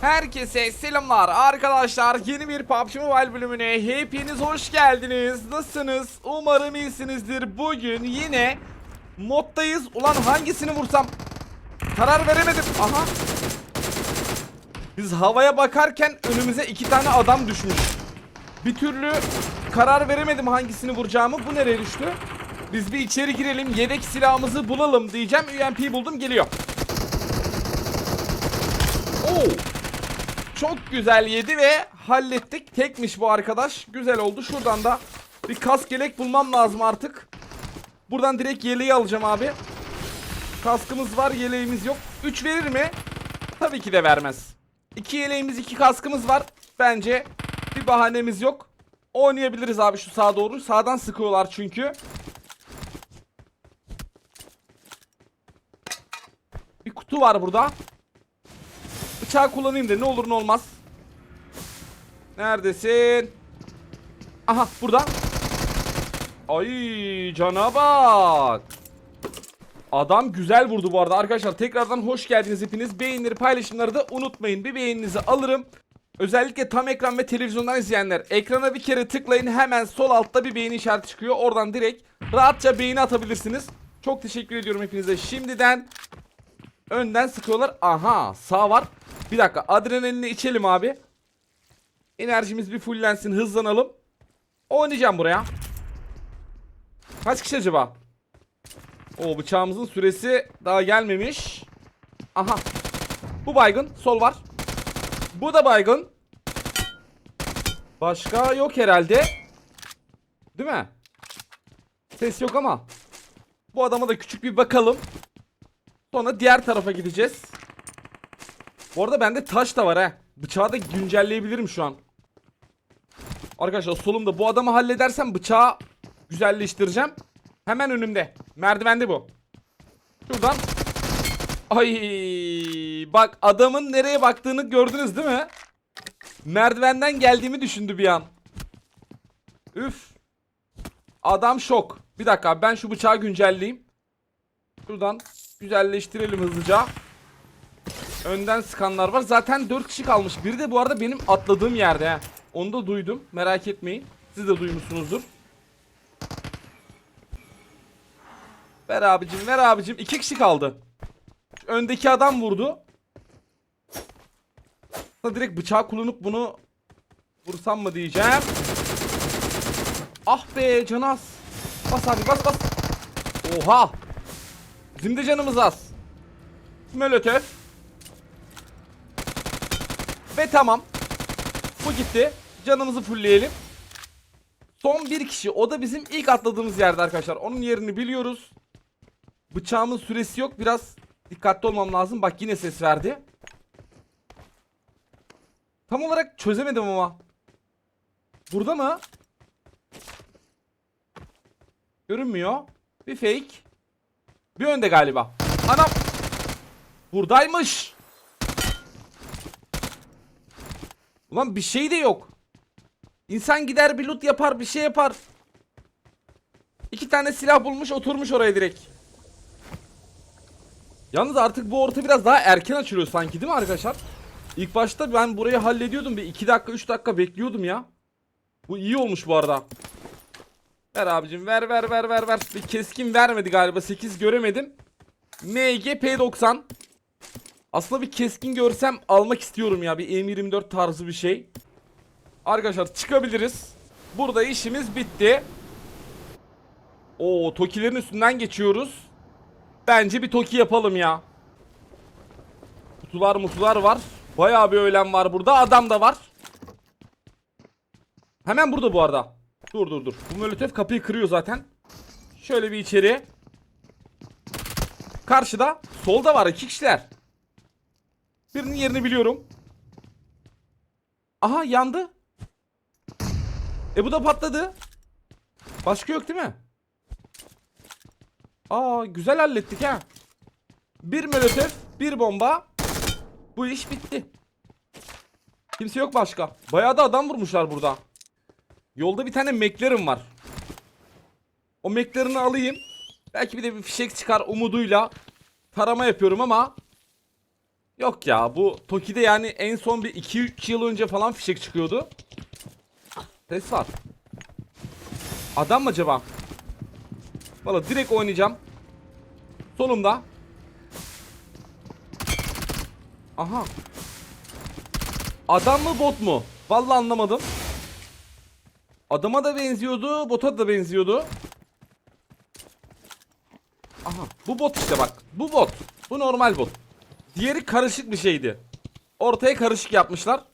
Herkese selamlar. Arkadaşlar yeni bir PUBG Mobile bölümüne hepiniz hoş geldiniz. Nasılsınız? Umarım iyisinizdir. Bugün yine moddayız. Ulan hangisini vursam? Karar veremedim. Aha. Biz havaya bakarken önümüze iki tane adam düşmüş. Bir türlü karar veremedim hangisini vuracağımı. Bu nereye düştü? Biz bir içeri girelim yedek silahımızı bulalım diyeceğim. UMP buldum geliyor. Oo. Çok güzel yedi ve hallettik. Tekmiş bu arkadaş. Güzel oldu. Şuradan da bir kask yelek bulmam lazım artık. Buradan direkt yeleği alacağım abi. Kaskımız var, yeleğimiz yok. 3 verir mi? Tabii ki de vermez. 2 yeleğimiz, 2 kaskımız var. Bence bir bahanemiz yok. Oynayabiliriz abi şu sağa doğru. Sağdan sıkıyorlar çünkü. Bir kutu var burada. Bıçağı kullanayım da ne olur ne olmaz. Neredesin? Aha burada. Ay cana bak. Adam güzel vurdu bu arada arkadaşlar. Tekrardan hoş geldiniz hepiniz. Beğenileri paylaşımları da unutmayın. Bir beğeninizi alırım. Özellikle tam ekran ve televizyondan izleyenler ekrana bir kere tıklayın hemen sol altta bir beğeni işareti çıkıyor. Oradan direkt rahatça beğeni atabilirsiniz. Çok teşekkür ediyorum hepinize şimdiden. Önden sıkıyorlar. Aha sağ var. Bir dakika adrenalini içelim abi. Enerjimiz bir fullensin hızlanalım. Oynayacağım buraya. Kaç kişi acaba? O bıçağımızın süresi daha gelmemiş. Aha. Bu baygın. Sol var. Bu da baygın. Başka yok herhalde. Değil mi? Ses yok ama. Bu adama da küçük bir bakalım. Sonra diğer tarafa gideceğiz. Bu arada bende taş da var ha. Bıçağı da güncelleyebilirim şu an. Arkadaşlar solumda bu adamı halledersem bıçağı güzelleştireceğim. Hemen önümde. Merdivende bu. Şuradan. Ay bak adamın nereye baktığını gördünüz değil mi? Merdivenden geldiğimi düşündü bir an. Üf. Adam şok. Bir dakika ben şu bıçağı güncelleyeyim. Şuradan güzelleştirelim hızlıca. Önden sıkanlar var. Zaten 4 kişi kalmış. Biri de bu arada benim atladığım yerde. He. Onu da duydum. Merak etmeyin. Siz de duymuşsunuzdur. Ver abicim ver abicim. 2 kişi kaldı. Öndeki adam vurdu. Direkt bıçağı kullanıp bunu vursam mı diyeceğim. Ah be canaz. Bas abi bas bas. Oha. Bizim de canımız az. Molotof. Ve tamam. Bu gitti. Canımızı fullleyelim. Son bir kişi. O da bizim ilk atladığımız yerde arkadaşlar. Onun yerini biliyoruz. Bıçağımın süresi yok. Biraz dikkatli olmam lazım. Bak yine ses verdi. Tam olarak çözemedim ama. Burada mı? Görünmüyor. Bir fake. Bir önde galiba. Anam. Buradaymış. Ulan bir şey de yok. İnsan gider bir loot yapar bir şey yapar. İki tane silah bulmuş oturmuş oraya direkt. Yalnız artık bu orta biraz daha erken açılıyor sanki değil mi arkadaşlar? İlk başta ben burayı hallediyordum. Bir 2 dakika 3 dakika bekliyordum ya. Bu iyi olmuş bu arada. Ver abicim ver ver ver ver ver. Bir keskin vermedi galiba 8 göremedim. MG P90. Aslında bir keskin görsem almak istiyorum ya. Bir M24 tarzı bir şey. Arkadaşlar çıkabiliriz. Burada işimiz bitti. Oo Tokilerin üstünden geçiyoruz. Bence bir Toki yapalım ya. Kutular mutular var. Bayağı bir ölen var burada. Adam da var. Hemen burada bu arada. Dur dur dur. Bu molotof kapıyı kırıyor zaten. Şöyle bir içeri. Karşıda solda var iki kişiler. Birinin yerini biliyorum. Aha yandı. E bu da patladı. Başka yok değil mi? Aa güzel hallettik ha. Bir molotof, bir bomba. Bu iş bitti. Kimse yok başka. Bayağı da adam vurmuşlar burada. Yolda bir tane McLaren var. O McLaren'ı alayım. Belki bir de bir fişek çıkar umuduyla tarama yapıyorum ama Yok ya bu Toki'de yani en son bir 2-3 yıl önce falan fişek çıkıyordu. Ses var. Adam mı acaba? Valla direkt oynayacağım. Solumda. Aha. Adam mı bot mu? Vallahi anlamadım. Adama da benziyordu, bota da benziyordu. Aha, bu bot işte bak. Bu bot. Bu normal bot. Diğeri karışık bir şeydi. Ortaya karışık yapmışlar.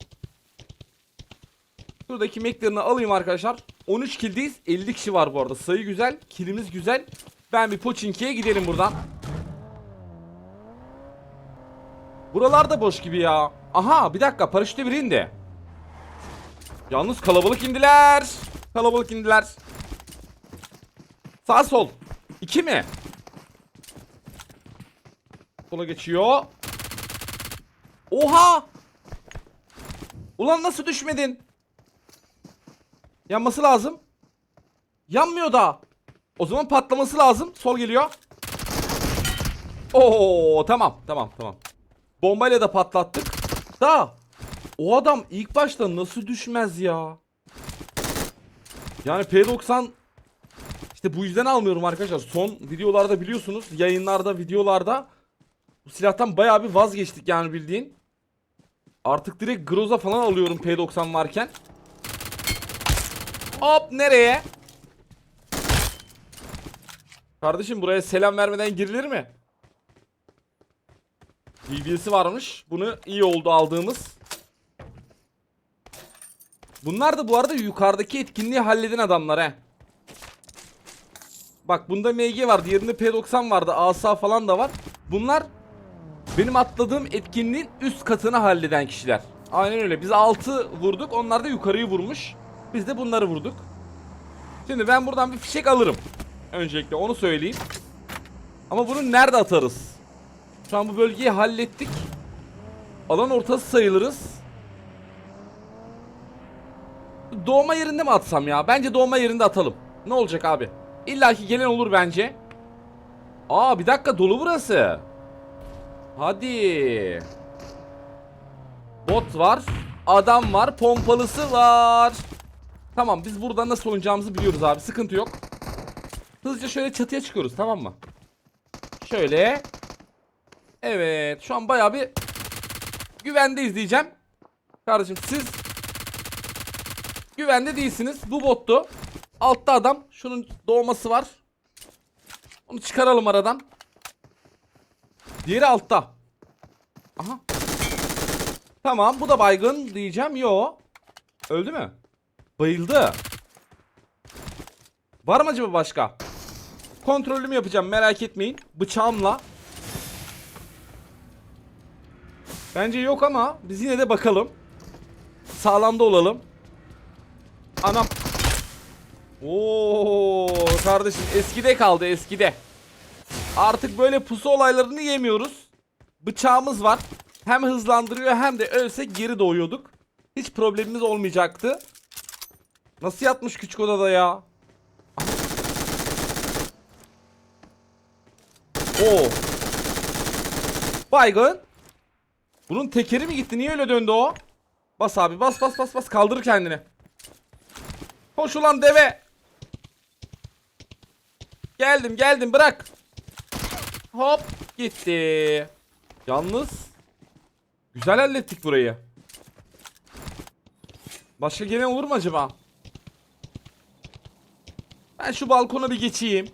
Şuradaki meklerini alayım arkadaşlar. 13 kildeyiz. 50 kişi var bu arada. Sayı güzel. Kilimiz güzel. Ben bir Pochinki'ye gidelim buradan. Buralar da boş gibi ya. Aha bir dakika paraşütle biri indi. Yalnız kalabalık indiler. Kalabalık indiler. Sağ sol. İki mi? Sola geçiyor. Oha! Ulan nasıl düşmedin? Yanması lazım. Yanmıyor da. O zaman patlaması lazım. Sol geliyor. Oo tamam tamam tamam. Bombayla da patlattık. Da o adam ilk başta nasıl düşmez ya? Yani P90 işte bu yüzden almıyorum arkadaşlar. Son videolarda biliyorsunuz yayınlarda videolarda bu silahtan bayağı bir vazgeçtik yani bildiğin. Artık direkt Groza falan alıyorum P90 varken. Hop nereye? Kardeşim buraya selam vermeden girilir mi? DBS'i varmış. Bunu iyi oldu aldığımız. Bunlar da bu arada yukarıdaki etkinliği halleden adamlar he. Bak bunda MG var. Diğerinde P90 vardı. Asa falan da var. Bunlar benim atladığım etkinliğin üst katını halleden kişiler. Aynen öyle. Biz 6 vurduk. Onlar da yukarıyı vurmuş. Biz de bunları vurduk. Şimdi ben buradan bir fişek alırım. Öncelikle onu söyleyeyim. Ama bunu nerede atarız? Şu an bu bölgeyi hallettik. Alan ortası sayılırız. Doğma yerinde mi atsam ya? Bence doğma yerinde atalım. Ne olacak abi? İlla ki gelen olur bence. Aa bir dakika dolu burası. Hadi. Bot var. Adam var. Pompalısı var. Tamam biz burada nasıl oynayacağımızı biliyoruz abi. Sıkıntı yok. Hızlıca şöyle çatıya çıkıyoruz tamam mı? Şöyle. Evet. Şu an bayağı bir güvendeyiz diyeceğim. Kardeşim siz güvende değilsiniz. Bu bottu. Altta adam. Şunun doğması var. Onu çıkaralım aradan. Diğeri altta. Aha. Tamam bu da baygın diyeceğim. Yo. Öldü mü? Bayıldı. Var mı acaba başka? Kontrolümü yapacağım merak etmeyin. Bıçağımla. Bence yok ama biz yine de bakalım. Sağlamda olalım. Anam. Oo kardeşim eskide kaldı eskide. Artık böyle pusu olaylarını yemiyoruz. Bıçağımız var. Hem hızlandırıyor hem de ölsek geri doğuyorduk. Hiç problemimiz olmayacaktı. Nasıl yatmış küçük odada ya? Oo. Baygın. Bunun tekeri mi gitti? Niye öyle döndü o? Bas abi bas bas bas bas kaldır kendini. Koş ulan deve. Geldim geldim bırak. Hop gitti. Yalnız güzel hallettik burayı. Başka gelen olur mu acaba? Ben şu balkona bir geçeyim.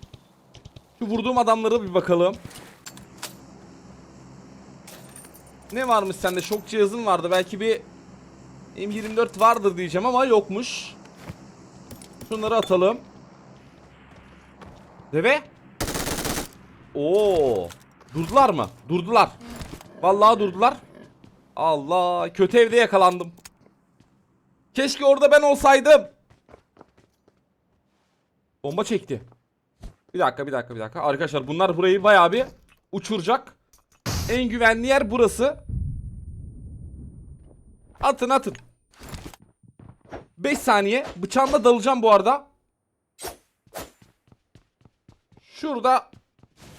Şu vurduğum adamlara bir bakalım. Ne varmış sende? Şok cihazın vardı. Belki bir M24 vardır diyeceğim ama yokmuş. Şunları atalım. Deve. Oo. Durdular mı? Durdular. Vallahi durdular. Allah, kötü evde yakalandım. Keşke orada ben olsaydım. Bomba çekti. Bir dakika, bir dakika, bir dakika. Arkadaşlar bunlar burayı bayağı bir uçuracak. En güvenli yer burası. Atın atın. 5 saniye. Bıçağımla dalacağım bu arada. Şurada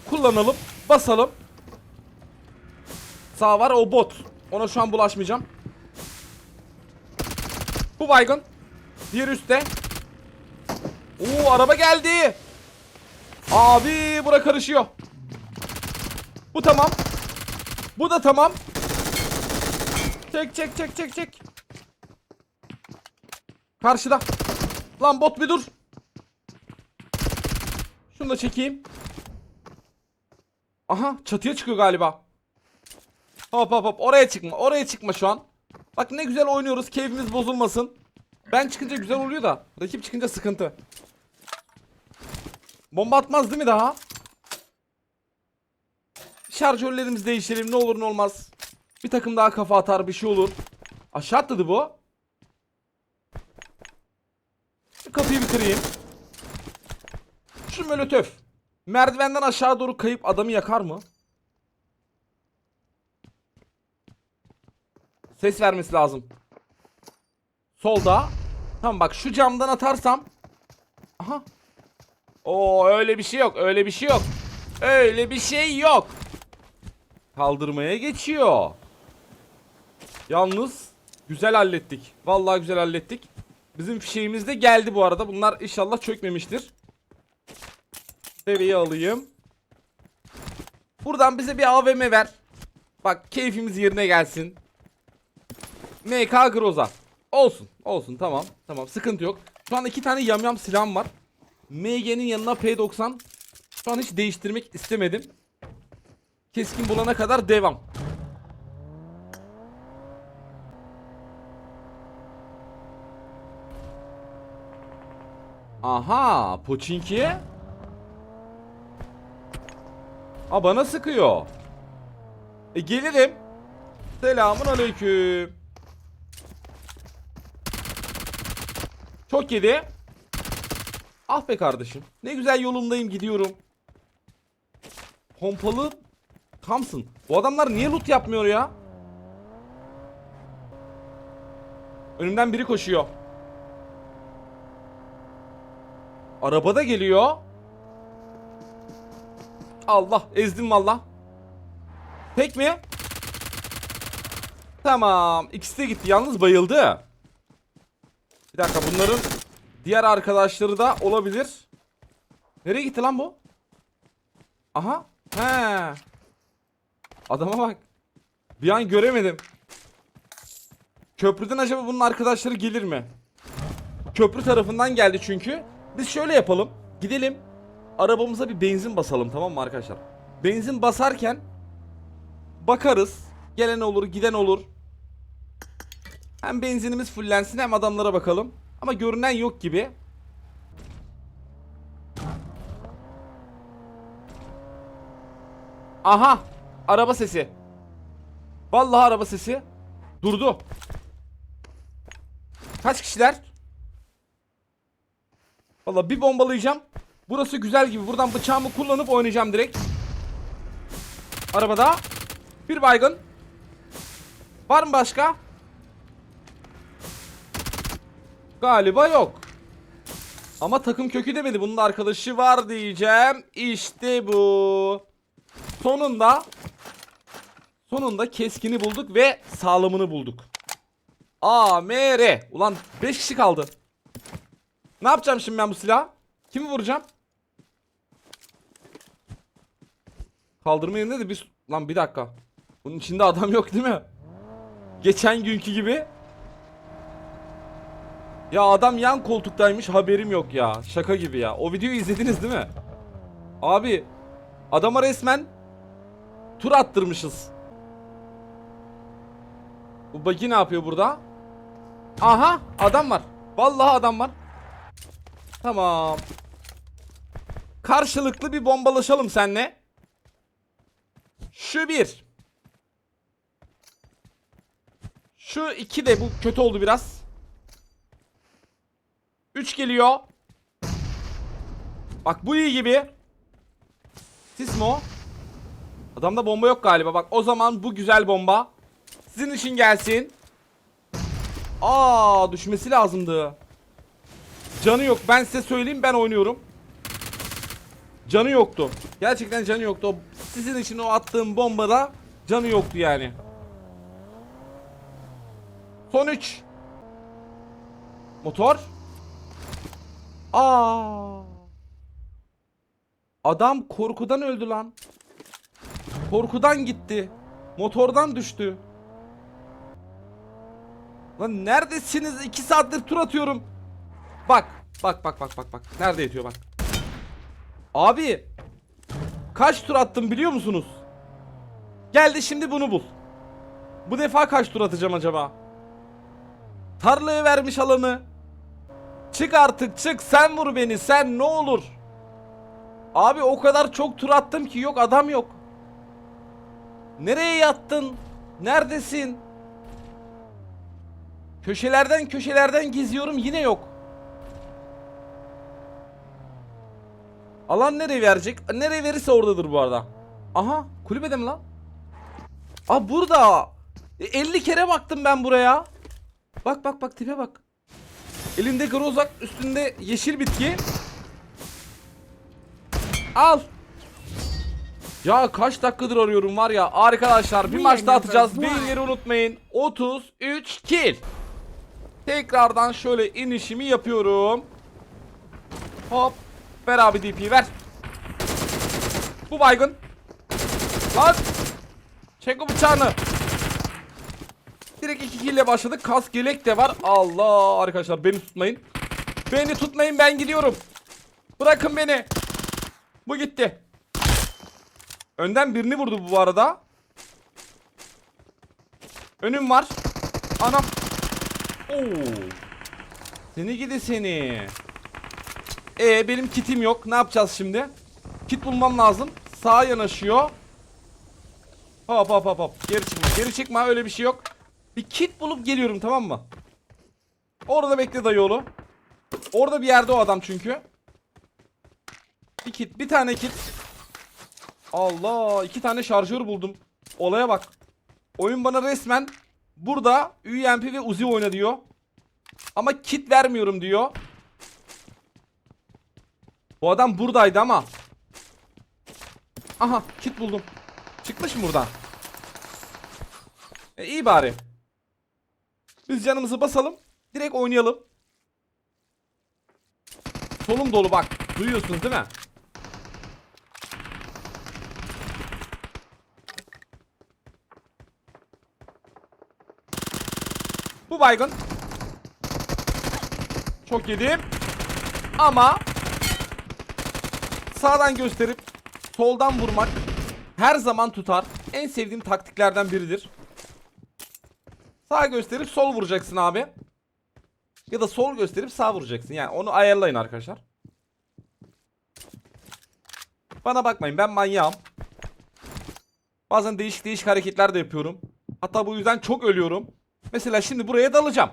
kullanalım. Basalım. sağ var o bot. Ona şu an bulaşmayacağım. Bu baygın. Diğer üstte. Oo araba geldi. Abi bura karışıyor. Bu tamam. Bu da tamam. Çek çek çek çek çek. Karşıda. Lan bot bir dur. Şunu da çekeyim. Aha çatıya çıkıyor galiba. Hop hop hop oraya çıkma oraya çıkma şu an. Bak ne güzel oynuyoruz keyfimiz bozulmasın. Ben çıkınca güzel oluyor da rakip çıkınca sıkıntı. Bomba atmaz değil mi daha? Şarjörlerimizi değiştirelim ne olur ne olmaz. Bir takım daha kafa atar bir şey olur. Aşağı atladı bu. Şu kapıyı bitireyim. Şu molotöf. Merdivenden aşağı doğru kayıp adamı yakar mı? Ses vermesi lazım. Solda. Tamam bak şu camdan atarsam. Aha. Oo öyle bir şey yok. Öyle bir şey yok. Öyle bir şey yok. Kaldırmaya geçiyor. Yalnız güzel hallettik. Vallahi güzel hallettik. Bizim fişeğimiz de geldi bu arada. Bunlar inşallah çökmemiştir. Seviye alayım. Buradan bize bir AVM ver. Bak keyfimiz yerine gelsin. MK Groza. Olsun. Olsun tamam. Tamam sıkıntı yok. Şu an iki tane yamyam silahım var. MG'nin yanına P90. Şu an hiç değiştirmek istemedim. Keskin bulana kadar devam. Aha, Pochinki. Aa bana sıkıyor. E gelirim. Selamun aleyküm. Çok yedi. Ah be kardeşim. Ne güzel yolumdayım gidiyorum. Pompalı Thompson. Bu adamlar niye loot yapmıyor ya? Önümden biri koşuyor. Arabada geliyor. Allah ezdim valla. Tek mi? Tamam. İkisi de gitti. Yalnız bayıldı. Bir dakika bunların diğer arkadaşları da olabilir. Nereye gitti lan bu? Aha. He. Adama bak. Bir an göremedim. Köprüden acaba bunun arkadaşları gelir mi? Köprü tarafından geldi çünkü. Biz şöyle yapalım. Gidelim. Arabamıza bir benzin basalım tamam mı arkadaşlar? Benzin basarken bakarız. Gelen olur, giden olur. Hem benzinimiz fullensin hem adamlara bakalım. Ama görünen yok gibi. Aha! Araba sesi. Vallahi araba sesi. Durdu. Kaç kişiler? Vallahi bir bombalayacağım. Burası güzel gibi. Buradan bıçağımı kullanıp oynayacağım direkt. Arabada. Bir baygın. Var mı başka? Galiba yok. Ama takım kökü demedi. Bunun arkadaşı var diyeceğim. İşte bu. Sonunda Sonunda keskini bulduk ve sağlamını bulduk. AMR. Ulan 5 kişi kaldı. Ne yapacağım şimdi ben bu silah? Kimi vuracağım? Kaldırma yerinde de bir... Lan bir dakika. Bunun içinde adam yok değil mi? Geçen günkü gibi. Ya adam yan koltuktaymış haberim yok ya. Şaka gibi ya. O videoyu izlediniz değil mi? Abi adama resmen tur attırmışız. Bu bagi ne yapıyor burada? Aha adam var. Vallahi adam var. Tamam. Karşılıklı bir bombalaşalım senle. Şu bir. Şu iki de bu kötü oldu biraz. Üç geliyor. Bak bu iyi gibi. Sismo. Adamda bomba yok galiba. Bak o zaman bu güzel bomba. Sizin için gelsin. Aa düşmesi lazımdı. Canı yok. Ben size söyleyeyim ben oynuyorum. Canı yoktu. Gerçekten canı yoktu. O, sizin için o attığım bombada Canı yoktu yani. Son 3. Motor. Aa. Adam korkudan öldü lan. Korkudan gitti. Motordan düştü. Lan neredesiniz? 2 saattir tur atıyorum. Bak. Bak bak bak bak bak. Nerede yatıyor bak. Abi. Kaç tur attım biliyor musunuz? Geldi şimdi bunu bul. Bu defa kaç tur atacağım acaba? Tarlaya vermiş alanı. Çık artık çık sen vur beni sen ne olur. Abi o kadar çok tur attım ki yok adam yok. Nereye yattın? Neredesin? Köşelerden köşelerden geziyorum yine yok. Alan nereye verecek? Nereye verirse oradadır bu arada. Aha kulübede mi lan? Aa burada. E, 50 kere baktım ben buraya. Bak bak bak tipe bak. Elinde grozak üstünde yeşil bitki. Al. Ya kaç dakikadır arıyorum var ya arkadaşlar bir maç daha atacağız. Beyinleri unutmayın. 33 kill. Tekrardan şöyle inişimi yapıyorum. Hop. Ver abi DP'yi ver. Bu baygın. Lan. Çek o bıçağını. Direkt iki kill ile başladık. Kask yelek de var. Allah arkadaşlar beni tutmayın. Beni tutmayın ben gidiyorum. Bırakın beni. Bu gitti. Önden birini vurdu bu arada. Önüm var. Anam. Oo. Seni gidi seni. E benim kitim yok. Ne yapacağız şimdi? Kit bulmam lazım. Sağa yanaşıyor. Hop hop hop hop. Geri çıkma. Geri çıkma. Öyle bir şey yok. Bir kit bulup geliyorum tamam mı? Orada bekle dayıoğlu. Orada bir yerde o adam çünkü. Bir kit. Bir tane kit. Allah. iki tane şarjör buldum. Olaya bak. Oyun bana resmen burada UMP ve Uzi oyna diyor. Ama kit vermiyorum diyor. Bu adam buradaydı ama. Aha kit buldum. Çıkmış mı buradan? E, iyi bari. Biz canımızı basalım. Direkt oynayalım. Solum dolu bak. Duyuyorsunuz değil mi? Bu baygın. Çok yedim. Ama sağdan gösterip soldan vurmak her zaman tutar. En sevdiğim taktiklerden biridir. Sağ gösterip sol vuracaksın abi. Ya da sol gösterip sağ vuracaksın. Yani onu ayarlayın arkadaşlar. Bana bakmayın ben manyağım. Bazen değişik değişik hareketler de yapıyorum. Hatta bu yüzden çok ölüyorum. Mesela şimdi buraya dalacağım.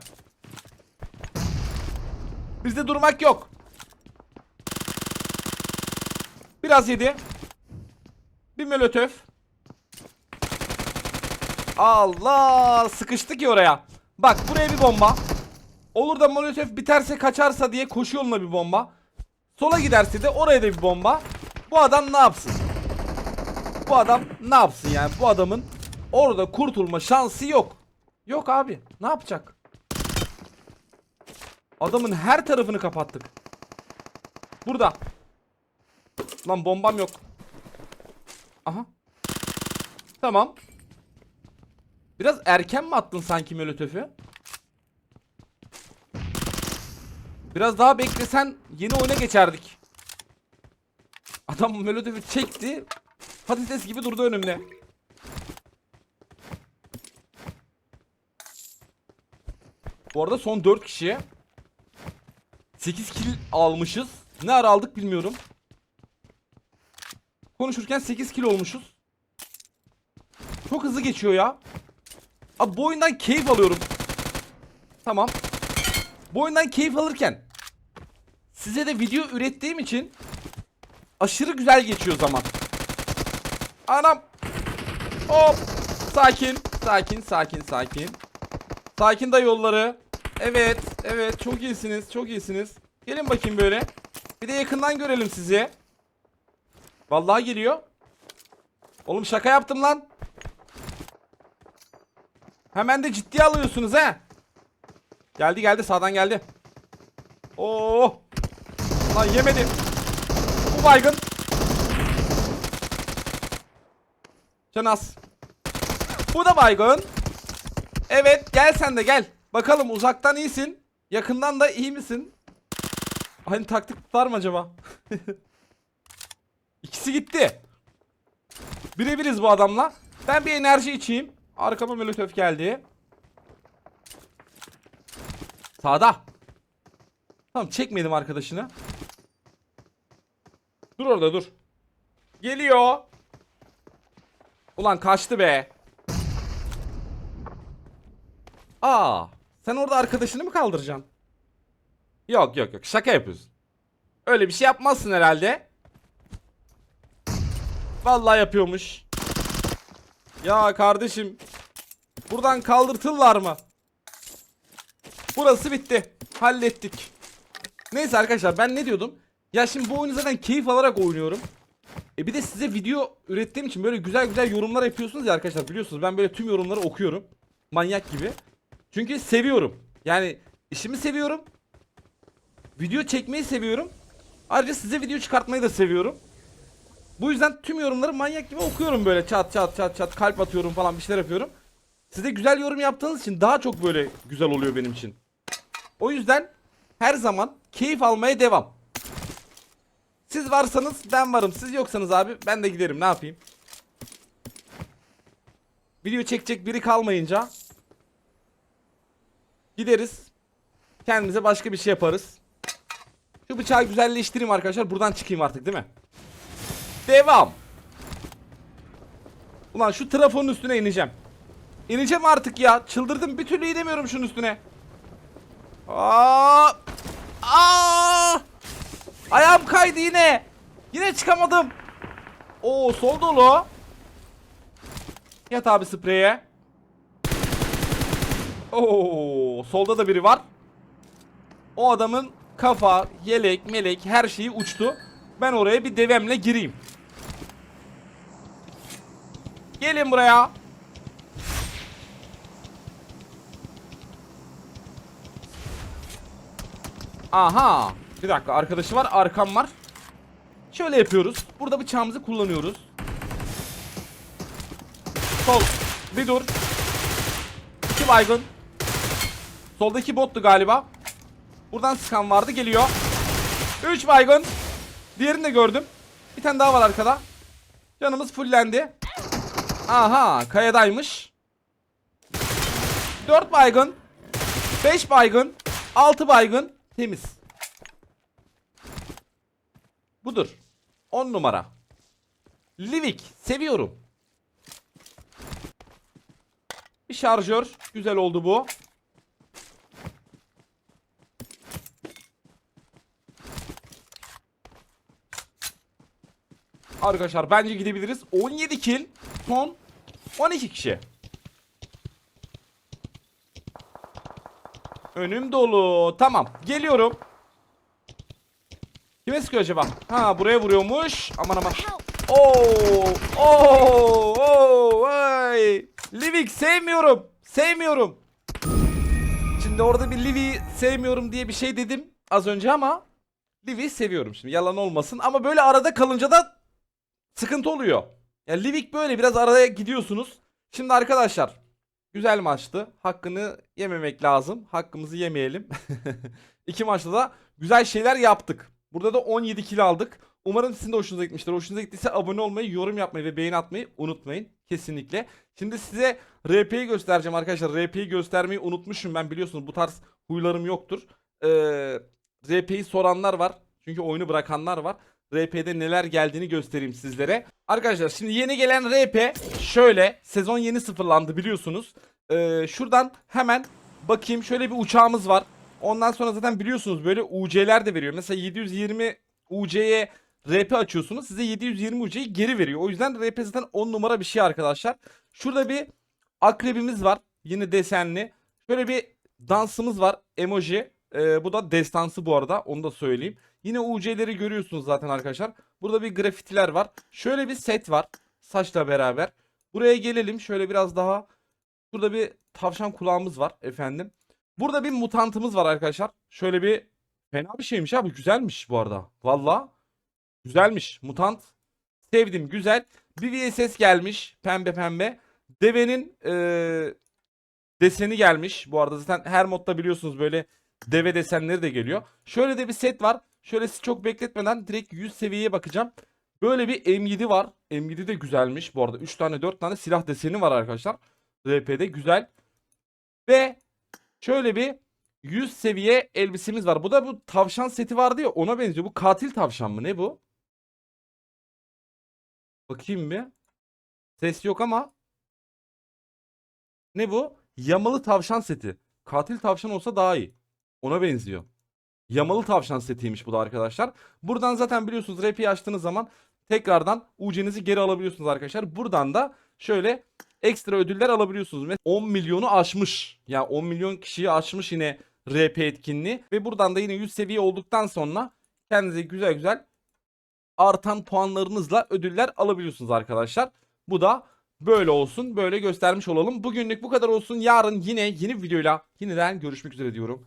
Bizde durmak yok. Biraz yedi. Bir molotöf. Allah sıkıştı ki oraya. Bak buraya bir bomba. Olur da molotöf biterse kaçarsa diye koşu yoluna bir bomba. Sola giderse de oraya da bir bomba. Bu adam ne yapsın? Bu adam ne yapsın yani? Bu adamın orada kurtulma şansı yok. Yok abi. Ne yapacak? Adamın her tarafını kapattık. Burada. Lan bombam yok. Aha. Tamam. Biraz erken mi attın sanki Molotöf'ü? Biraz daha beklesen yeni oyuna geçerdik. Adam Molotöf'ü çekti. Patates gibi durdu önümde. Bu arada son 4 kişiye 8 kill almışız. Ne ara aldık bilmiyorum. Konuşurken 8 kill olmuşuz. Çok hızlı geçiyor ya. Abi bu oyundan keyif alıyorum. Tamam. Bu oyundan keyif alırken size de video ürettiğim için aşırı güzel geçiyor zaman. Anam. Hop. Sakin. Sakin, sakin, sakin. Sakin da yolları. Evet, evet çok iyisiniz, çok iyisiniz. Gelin bakayım böyle. Bir de yakından görelim sizi. Vallahi geliyor. Oğlum şaka yaptım lan. Hemen de ciddiye alıyorsunuz he. Geldi geldi sağdan geldi. Oo. Lan yemedi. Bu baygın. Canas. Bu da baygın. Evet gel sen de gel. Bakalım uzaktan iyisin. Yakından da iyi misin? Hani taktik tutar mı acaba? İkisi gitti. Birebiriz bu adamla. Ben bir enerji içeyim. Arkama molotof geldi. Sağda. Tamam çekmedim arkadaşını. Dur orada dur. Geliyor. Ulan kaçtı be. Aa, sen orada arkadaşını mı kaldıracaksın? Yok yok yok şaka yapıyorsun. Öyle bir şey yapmazsın herhalde. Vallahi yapıyormuş. Ya kardeşim. Buradan kaldırtırlar mı? Burası bitti. Hallettik. Neyse arkadaşlar ben ne diyordum? Ya şimdi bu oyunu zaten keyif alarak oynuyorum. E bir de size video ürettiğim için böyle güzel güzel yorumlar yapıyorsunuz ya arkadaşlar biliyorsunuz ben böyle tüm yorumları okuyorum. Manyak gibi. Çünkü seviyorum. Yani işimi seviyorum. Video çekmeyi seviyorum. Ayrıca size video çıkartmayı da seviyorum. Bu yüzden tüm yorumları manyak gibi okuyorum böyle çat çat çat çat kalp atıyorum falan bir şeyler yapıyorum. Size güzel yorum yaptığınız için daha çok böyle güzel oluyor benim için. O yüzden her zaman keyif almaya devam. Siz varsanız ben varım. Siz yoksanız abi ben de giderim ne yapayım. Video çekecek biri kalmayınca gideriz. Kendimize başka bir şey yaparız. Şu bıçağı güzelleştireyim arkadaşlar. Buradan çıkayım artık değil mi? Devam. Ulan şu trafonun üstüne ineceğim. İneceğim artık ya. Çıldırdım. Bir türlü inemiyorum şunun üstüne. Aa! Aa! Ayağım kaydı yine. Yine çıkamadım. Oo sol dolu. Yat abi spreye. Oo solda da biri var. O adamın kafa, yelek, melek her şeyi uçtu. Ben oraya bir devemle gireyim. Gelin buraya. Aha. Bir dakika arkadaşı var arkam var. Şöyle yapıyoruz. Burada bıçağımızı kullanıyoruz. Sol. Bir dur. İki baygın. Soldaki bottu galiba. Buradan sıkan vardı geliyor. Üç baygın. Diğerini de gördüm. Bir tane daha var arkada. Canımız fullendi. Aha kayadaymış. Dört baygın. Beş baygın. Altı baygın. Temiz. Budur. 10 numara. Livik seviyorum. Bir şarjör. Güzel oldu bu. Arkadaşlar bence gidebiliriz. 17 kill. Son 12 kişi. Önüm dolu. Tamam. Geliyorum. Kime sıkıyor acaba? Ha buraya vuruyormuş. Aman aman. Oo! Oo! Oo! Vay! Livik sevmiyorum. Sevmiyorum. Şimdi orada bir Livik sevmiyorum diye bir şey dedim az önce ama Livik seviyorum şimdi. Yalan olmasın ama böyle arada kalınca da sıkıntı oluyor. Ya Livik böyle biraz araya gidiyorsunuz. Şimdi arkadaşlar güzel maçtı. Hakkını yememek lazım. Hakkımızı yemeyelim. İki maçta da güzel şeyler yaptık. Burada da 17 kill aldık. Umarım sizin de hoşunuza gitmiştir. Hoşunuza gittiyse abone olmayı, yorum yapmayı ve beğeni atmayı unutmayın. Kesinlikle. Şimdi size RP'yi göstereceğim arkadaşlar. RP'yi göstermeyi unutmuşum ben biliyorsunuz bu tarz huylarım yoktur. Ee, RP'yi soranlar var. Çünkü oyunu bırakanlar var. RP'de neler geldiğini göstereyim sizlere. Arkadaşlar şimdi yeni gelen RP şöyle. Sezon yeni sıfırlandı biliyorsunuz. Ee, şuradan hemen bakayım. Şöyle bir uçağımız var. Ondan sonra zaten biliyorsunuz böyle UC'ler de veriyor. Mesela 720 UC'ye RP açıyorsunuz. Size 720 UC'yi geri veriyor. O yüzden RP zaten 10 numara bir şey arkadaşlar. Şurada bir akrebimiz var. Yine desenli. Şöyle bir dansımız var. Emoji. Ee, bu da destansı bu arada. Onu da söyleyeyim. Yine UC'leri görüyorsunuz zaten arkadaşlar. Burada bir grafitiler var. Şöyle bir set var. Saçla beraber. Buraya gelelim. Şöyle biraz daha. Burada bir tavşan kulağımız var efendim. Burada bir mutantımız var arkadaşlar. Şöyle bir fena bir şeymiş abi. Güzelmiş bu arada. Valla güzelmiş. Mutant. Sevdim güzel. Bir VSS gelmiş. Pembe pembe. Devenin eee, deseni gelmiş. Bu arada zaten her modda biliyorsunuz böyle deve desenleri de geliyor. Şöyle de bir set var. Şöyle çok bekletmeden direkt 100 seviyeye bakacağım. Böyle bir M7 var. M7 de güzelmiş bu arada. 3 tane 4 tane silah deseni var arkadaşlar. RP'de güzel. Ve şöyle bir 100 seviye elbisemiz var. Bu da bu tavşan seti vardı ya ona benziyor. Bu katil tavşan mı? Ne bu? Bakayım bir. Ses yok ama. Ne bu? Yamalı tavşan seti. Katil tavşan olsa daha iyi. Ona benziyor. Yamalı tavşan setiymiş bu da arkadaşlar. Buradan zaten biliyorsunuz RP'yi açtığınız zaman tekrardan UC'nizi geri alabiliyorsunuz arkadaşlar. Buradan da şöyle ekstra ödüller alabiliyorsunuz. Ve 10 milyonu aşmış. Yani 10 milyon kişiyi aşmış yine RP etkinliği. Ve buradan da yine 100 seviye olduktan sonra kendinize güzel güzel artan puanlarınızla ödüller alabiliyorsunuz arkadaşlar. Bu da böyle olsun. Böyle göstermiş olalım. Bugünlük bu kadar olsun. Yarın yine yeni videoyla yeniden görüşmek üzere diyorum.